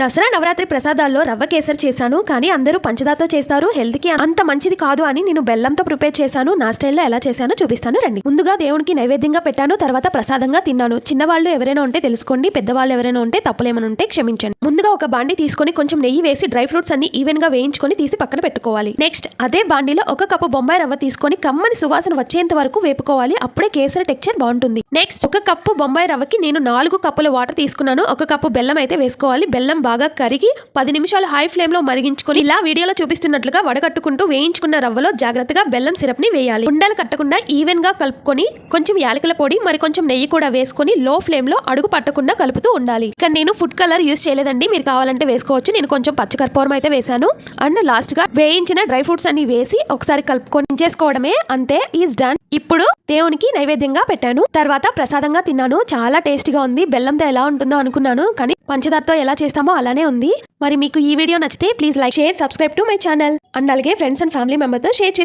దసరా నవరాత్రి ప్రసాదాల్లో రవ్వ కేసరి చేశాను కానీ అందరూ పంచదారతో చేస్తారు. హెల్త్కి అంత మంచిది కాదు అని నేను బెల్లంతో ప్రిపేర్ చేశాను. నా స్టైల్లో ఎలా చేశానో చూపిస్తాను రండి. ముందుగా దేవునికి నైవేద్యంగా పెట్టాను తర్వాత ప్రసాదంగా తిన్నాను. చిన్నవాళ్ళు ఎవరైనా ఉంటే తెలుసుకోండి పెద్దవాళ్ళు ఎవరైనా ఉంటే తప్పులేమని ఉంటే క్షమించండి. ముందుగా ఒక బాండి తీసుకొని కొంచెం నెయ్యి వేసి డ్రై ఫ్రూట్స్ అన్ని ఈవెన్గా వేయించుకొని తీసి పక్కన పెట్టుకోవాలి. నెక్స్ట్ అదే బాండీలో ఒక కప్పు బొంబాయి రవ్వ తీసుకొని కమ్మని సువాసన వచ్చేంత వరకు వేపుకోవాలి. అప్పుడే కేసరి టెక్చర్ బాగుంటుంది. నెక్స్ట్ ఒక కప్పు బొంబాయి రవ్వకి నేను నాలుగు కప్పుల వాటర్ తీసుకున్నాను. ఒక కప్పు బెల్లం అయితే వేసుకోవాలి. బెల్లం బాగా కరిగి పది నిమిషాలు హై ఫ్లేమ్లో మరిగించుకొని ఇలా వీడియోలో చూపిస్తున్నట్లుగా వడగట్టుకుంటూ వేయించుకున్న రవ్వలో జాగ్రత్తగా బెల్లం సిరప్ని వేయాలి. ఉండలు కట్టకుండా ఈవెన్గా కలుపుకొని కొంచెం యాలకుల పొడి మరి కొంచెం నెయ్యి కూడా వేసుకొని లో ఫ్లేమ్లో అడుగు పట్టకుండా కలుపుతూ ఉండాలి. ఇక్కడ నేను ఫుడ్ కలర్ యూస్ చేయలేదండి. మీరు కావాలంటే వేసుకోవచ్చు. నేను కొంచెం పచ్చకర్పూరం అయితే వేశాను. అండ్ లాస్ట్గా వేయించిన డ్రై ఫ్రూట్స్ అన్ని వేసి ఒకసారి కలుపుకొని చేసుకోవడమే అంతే. ఈజ్ డన్ ఇప్పుడు దేవునికి నైవేద్యంగా పెట్టాను. తర్వాత ప్రసాదంగా తిన్నాను. చాలా టేస్టీగా ఉంది. బెల్లంతో ఎలా ఉంటుందో అనుకున్నాను. కానీ పంచదారతో ఎలా చేస్తామో అలానే ఉంది. మరి మీకు ఈ వీడియో నచ్చితే please like share subscribe to my channel. And అలాగే ఫ్రెండ్స్ అండ్ ఫ్యామిలీ మెంబర్తో షేర్